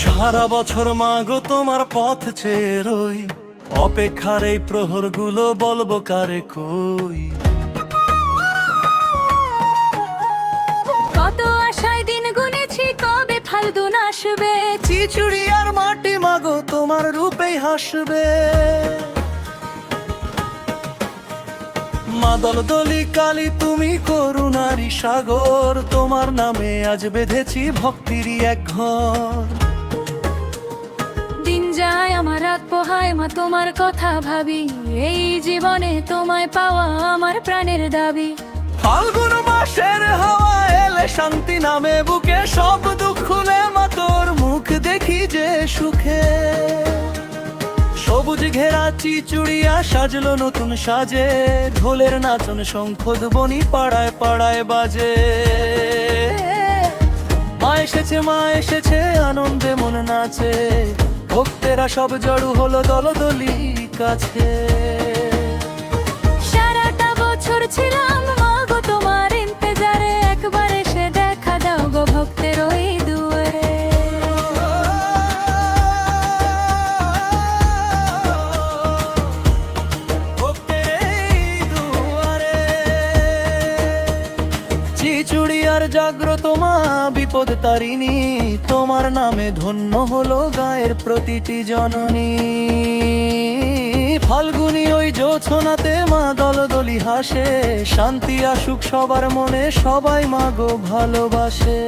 সারা বছর মাগো তোমার পথ চেয়ে রই। অপেক্ষার এই প্রহরগুলো বলব কারে কই? চিচুড়ি আর মাটি মাগো তোমার রূপেই হাসবে। মাদল দলি কালী তুমি করুণারি সাগর তোমার নামে আজ বেঁধেছি ভক্তিরই এক ঘর। দিন যায় আমার রাত পোহায় মা তোমার কথা ভাবি। এই জীবনে তোমায় পাওয়া আমার প্রাণের দাবি। ফাল্গুন মাসের হাওয়া এলে শান্তি নামে বুকে সব দুঃখ খুলে দেখি যে সুখে। সবুজ ঘেরা চিচুড়িয়া সাজলো নতুন সাজে। ঢোলের নাচন শঙ্খ বনি পাড়ায় পাড়ায় বাজে। মা এসেছে মা এসেছে, আনন্দে মন নাচে। ভক্তেরা সব জড়ু হলো দলদলি কাছে। চিচুড়িয়ার জাগ্রত মা, বিপদ তারিণী, তোমার নামে ধন্য হলো গায়ের প্রতিটি জননী। ফাল্গুনি ওই জোছনাতে মা দলদলি হাসে, শান্তি আসুক সবার মনে, সবাই মাগো ভালোবাসে।